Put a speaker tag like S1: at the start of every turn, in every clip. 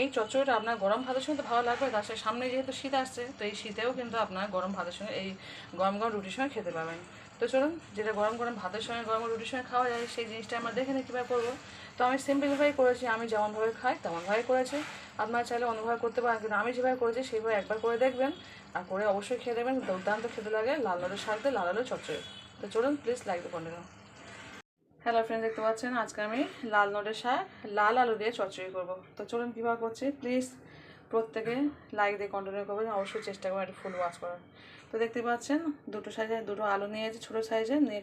S1: এই চচ্চড়িটা আপনার গরম ভাতের সঙ্গে তো ভালো লাগবে, তার সাথে সামনে যেহেতু শীত আসছে, তো এই শীতেও কিন্তু আপনার গরম ভাতের সঙ্গে, এই গরম গরম রুটির সঙ্গে খেতে পাবেন তো চলুন, যেটা গরম গরম ভাতের সঙ্গে, গরম রুটির সঙ্গে খাওয়া যায়, সেই জিনিসটা আমরা দেখে নিই কীভাবে করব। তো আমি সিম্পলভাবেই করেছি, আমি যেমনভাবে খাই তেমনভাবে করেছি। আপনারা চাইলে অন্যভাবে করতে পারেন, কিন্তু আমি যেভাবে করেছি, সেইভাবে একবার করে দেখবেন, আর করে অবশ্যই খেয়ে দেখবেন দুর্দান্ত খেতে লাগে, লাল শাক দিয়ে লাল আলু চচ্চড়ি। তো চলুন please like continue hello friend দেখতে পাচ্ছেন? আজকে আমি লাল নোটের শাক লাল আলু দিয়ে চচড়ি করব। তো চলুন কীভাবে করছি? প্লিজ প্রত্যেকে লাইক দিয়ে কন্টিনিউ করবেন। অবশ্যই চেষ্টা করবেন একটা ফুল ওয়াশ করার। তো দেখতে পাচ্ছেন, দুটো সাইজে দুটো আলু নিয়েছি, ছোটো সাইজে নিয়ে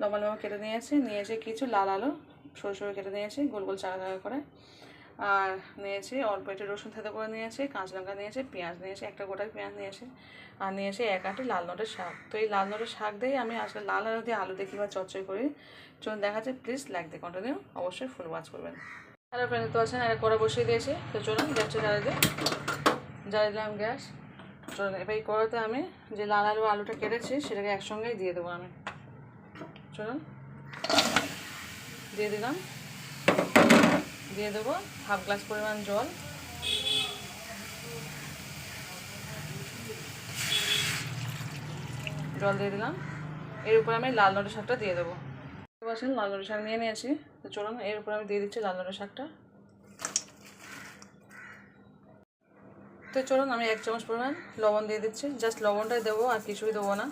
S1: লম্বা লম্বা কেটে নিয়েছি। নিয়েছি কিছু লাল আলু সরু সরু কেটে নিয়েছি, গোল গোল চাকা চাকা করে। আর নিয়েছি, অল্প একটু রসুন থেতে করে নিয়েছি, কাঁচা লঙ্কা নিয়েছি, পেঁয়াজ নিয়েছি, একটা গোটা পেঁয়াজ নিয়েছি, আর নিয়েছি এক আটি লাল নোটের শাক। তো এই লাল নোটের শাক দিয়েই আমি আজকে লাল আলু দিয়ে আলু দিয়ে কীভাবে চচ্চড়ি করি, চলুন দেখা যায় প্লিজ লাইক দিয়ে কন্টিনিউ অবশ্যই ফুল ওয়াচ করবেন। হ্যালো ফ্রেন্ড তো আছেন একটা কড়া বসিয়ে দিয়েছি, তো চলুন গ্যাসটা জ্বালিয়ে জ্বালিয়ে দিলাম গ্যাস। চলুন, এবার এই কড়াতে আমি যে লাল আলু, আলুটা কেটেছি, সেটাকে একসঙ্গেই দিয়ে দেবো আমি। চলুন, দিয়ে দিলাম। দিয়ে দেবো হাফ গ্লাস পরিমাণ জল। জল দিয়ে দিলাম। এর উপর আমি লাল নটের শাকটা দিয়ে দেবো। পাচ্ছেন, লাল নটের শাক নিয়ে নিয়েছি। তো চলুন, এর উপর আমি দিয়ে দিচ্ছি লাল নটের শাকটা। তো চলুন, আমি এক চামচ পরিমাণ লবণ দিয়ে দিচ্ছি। জাস্ট লবণটাই দেবো, আর কিছুই দেবো না।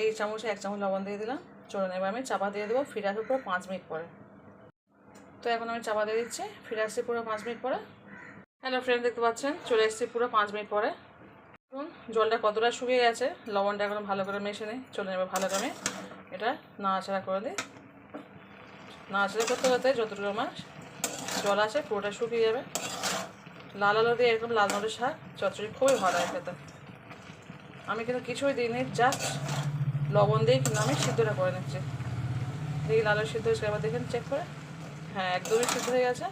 S1: এই চামচে এক চামচ লবণ দিয়ে দিলাম। চলুন, এবার আমি চাপা দিয়ে দেবো ফিরে আসব পুরো পাঁচ মিনিট পরে। তো এখন আমি চাপা দিয়ে দিচ্ছি। ফিরে আসছি পুরো পাঁচ মিনিট পরে। হ্যালো ফ্রেন্ড দেখতে পাচ্ছেন? চলে এসেছি পুরো পাঁচ মিনিট পরে। দেখুন, জলটা কতটা শুকিয়ে গেছে। লবণটা এখন ভালো করে মেশে নিই চলে এবার ভালো করে এটা নাড়াচাড়া করে দিই। নাড়াচাড়া করতে করতে যতটুকু আমার জল আছে, পুরোটা শুকিয়ে যাবে। লাল আলু দিয়ে এরকম লাল মরিচ শাক, চচ্চড়ি খুবই ভালো হয় খেতে। আমি কিন্তু কিছুই দিইনি জাস্ট লবণ দিয়ে কিন্তু আমি সিদ্ধটা করে নিচ্ছি। দেখি লাল সিদ্ধ হয়েছে আবার দেখেন চেক করে। হ্যাঁ একদমই সিদ্ধ হয়ে গেছে।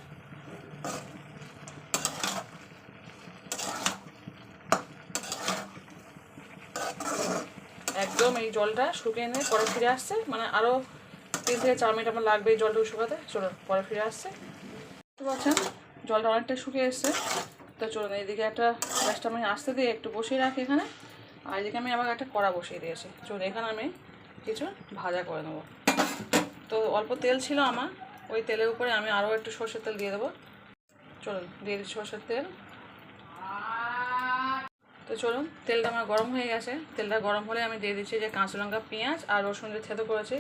S1: একদম এই জলটা শুকিয়ে নিয়ে পরে ফিরে আসছে। মানে আরও তিন থেকে চার মিনিট আমার লাগবে এই জলটা শুকাতে। চলুন, পরে ফিরে আসছে। বুঝতে পারছেন জলটা অনেকটা শুকিয়ে এসছে। তো চলুন, এইদিকে একটা গ্যাসটা আমি আসতে দিয়ে একটু বসিয়ে রাখি এখানে। আর এদিকে আমি আবার একটা কড়া বসিয়ে দিয়েছি। চলুন, এখানে আমি কিছু ভাজা করে নেব। তো অল্প তেল ছিল আমার। ওই তেলের উপরে আমি আরও একটু সর্ষের তেল দিয়ে দেবো। চলুন, দিয়ে দিচ্ছি সর্ষের তেল। তো চলুন, তেলটা আমার গরম হয়ে গেছে। তেলটা গরম হলে আমি দিয়ে দিচ্ছি যে কাঁচা লঙ্কা, পেঁয়াজ আর রসুন যে থেতো করেছি।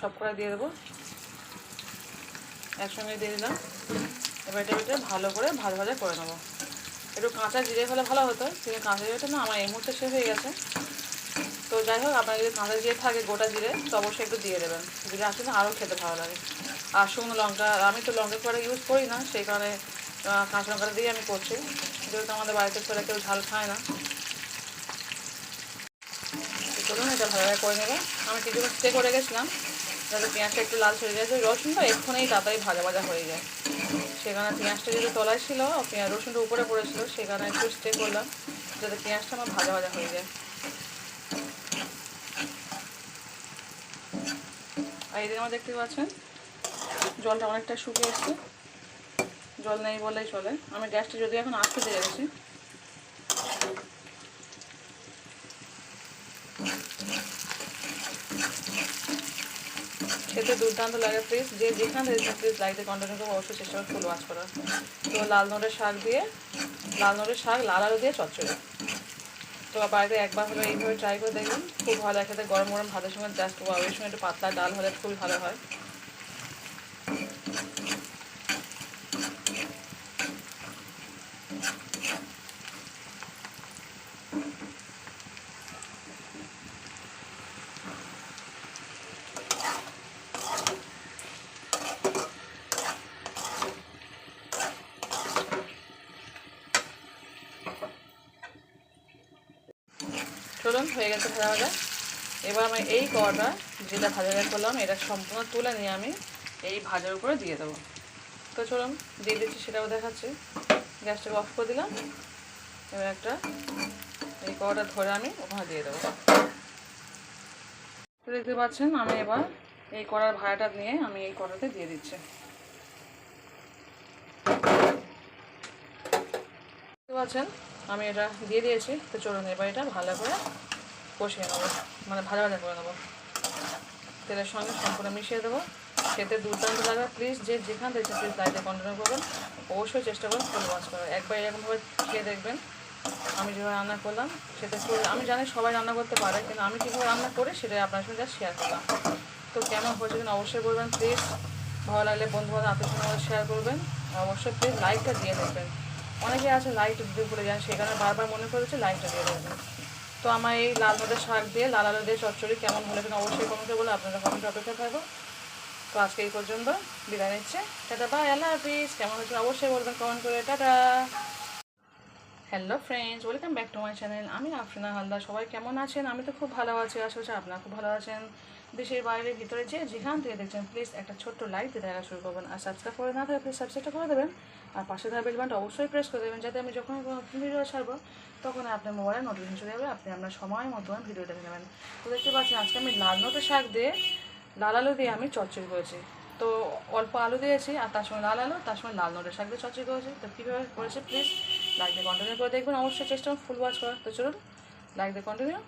S1: সব করে দিয়ে দেবো। একসঙ্গে দিয়ে দিলাম। এবার এটা এটা ভালো করে ভাজা ভাজা করে নেব। একটু কাঁচা জিরে হলে ভালো হতো, কিন্তু কাঁচা জিরেটা না আমার এই মুহূর্তে শেষ হয়ে গেছে। তো যাই হোক, আপনার যদি কাঁচা জিরে থাকে গোটা জিরে, তো অবশ্যই একটু দিয়ে দেবেন। জিরে আসলে আরও খেতে ভালো লাগে। আর শুকনো লঙ্কা আমি তো লঙ্কা করে ইউজ করি না, সেই কারণে কাঁচা লঙ্কাটা দিয়ে আমি করছি। যেহেতু আমাদের বাড়িতে ছেলে কেউ ঝাল খায় না। চলুন, এটা ভালোভাবে করে নেবে। আমি কিছুক্ষণ স্টে করে গেছিলাম, যাতে পেঁয়াজটা একটু লাল হয়ে গেছে রসুনটা এক্ষুনি তাড়াতাড়ি ভাজা ভাজা হয়ে যায়। সেখানে পেঁয়াজটা যেহেতু তলায় ছিল, পেঁয়াজ রসুনটা উপরে পড়েছিল সেখানে একটু স্টে করলাম, যাতে পেঁয়াজটা আমার ভাজা ভাজা হয়ে যায়। আর এদিকে আমার দেখতে পাচ্ছেন, জলটা অনেকটা শুকিয়ে এসছে। জল নেই বললেই চলে। আমি গ্যাসটা যদি এখন আস্তে দিয়ে গেছি খেতে দুর্দান্ত লাগে প্লিজ যে যেখানে প্লিজ লাইটে কন্টিনিউ করব অবশ্যই চেষ্টা করে ফুল ওয়াচ করার। তো লাল নোটের শাক দিয়ে, লাল নোটের শাক লাল আলু দিয়ে চচ্চড়ি। তো বাড়িতে একবার হলে এইভাবে ট্রাই করে দেখবেন খুব ভালো একসাথে গরম গরম ভাতের সঙ্গে জাস্ট ওই সময় একটু পাতলা ডাল হলে খুবই ভালো হয়। চলুন, হয়ে গেছে ভাজা ভাজা। এবার আমি এই কড়াটা, যেটা ভাজা ভাজা করলাম, এটা সম্পূর্ণ তুলে নিয়ে আমি এই ভাজার উপরে দিয়ে দেবো। তো চলুন, দিয়ে দিচ্ছি, সেটাও দেখাচ্ছি। গ্যাসটাকে অফ করে দিলাম। এবার একটা এই কড়াটা ধরে আমি ওখানে দিয়ে দেবো। তো দেখতে পাচ্ছেন, আমি এবার এই কড়ার ভাড়াটা নিয়ে আমি এই কড়াতে দিয়ে দিচ্ছি। দেখতে পাচ্ছেন আমি এটা দিয়ে দিয়েছি, তো চলুন এবার এটা ভালো করে কষিয়ে নেব মানে ভাজা ভাজা করে নেব। তেলের সঙ্গে সম্পূর্ণ মিশিয়ে দেবো। খেতে দুর্দান্ত লাগবে প্লিজ যে যেখান থেকে প্লিজ লাইটে কন্টিনিউ করবেন। অবশ্যই চেষ্টা করুন ফুল ওয়াশ করার। একবার এরকমভাবে খেয়ে দেখবেন। আমি যেভাবে রান্না করলাম, সেটা আমি জানি সবাই রান্না করতে পারে, কিন্তু আমি কীভাবে রান্না করি সেটাই আপনার সঙ্গে জাস্ট শেয়ার করলাম। তো কেমন হয়েছে কিনা অবশ্যই বলবেন প্লিজ ভালো লাগলে বন্ধু বান্ধব আত্মীয় সঙ্গে শেয়ার করবেন। অবশ্যই প্লিজ লাইকটা দিয়ে দেখবেন। অনেকে আছে লাইট দিতে ভুলে যান সেখানে বারবার মনে করেছে লাইকটা দিয়ে দেবেন। তো আমার এই লাল নোটের শাক দিয়ে, লাল আলু দিয়ে চচ্চড়ি কেমন হলো কিনা অবশ্যই কমেন্টে বলে আপনারা কমেন্টে অপেক্ষা থাকব তো আজকে এই পর্যন্ত বিদায় নিচ্ছে। টাটা বাই আল্লাহ হাফিজ। কেমন হয়েছে অবশ্যই বলবেন কমেন্ট করে। Tata. Hello friends welcome back to my channel আমি আফরিনা হালদার। সবাই কেমন আছেন? আমি তো খুব ভালো আছি, আশা করছি আপনারা খুব ভালো আছেন। দেশের বাইরে, ভিতরে যে যেখান থেকে দেখছেন প্লিজ একটা ছোট্ট লাইক দিয়ে দেখা শুরু করবেন। আর সাবস্ক্রাইব করে না থাকে প্লিজ সাবস্ক্রাইবটা করে দেবেন। আর পাশে থাকা বেল বাটনটা অবশ্যই প্রেস করে দেবেন, যাতে আমি যখন কোনো ভিডিও ছাড়বো তখন আপনার মোবাইলে নোটিফিকেশন চলে যাবে, আপনি আপনার সময় মতন ভিডিও দেখে নেবেন। তো দেখতে পাচ্ছেন, আজকে আমি লাল নোটের শাক দিয়ে লাল আলু দিয়ে আমি চচ্চড়ি করেছি। তো অল্প আলু দিয়েছি, আর তার সঙ্গে লাল আলু, তার সঙ্গে লাল নোটের শাক দিয়ে চচ্চড়ি করেছি। তো কীভাবে করেছে প্লিজ লাইক দিয়ে কন্টিনিউ করে দেখবেন। অবশ্যই চেষ্টা করুন ফুল ওয়াচ করার। তো চলুন লাইক দিয়ে কন্টিনিউ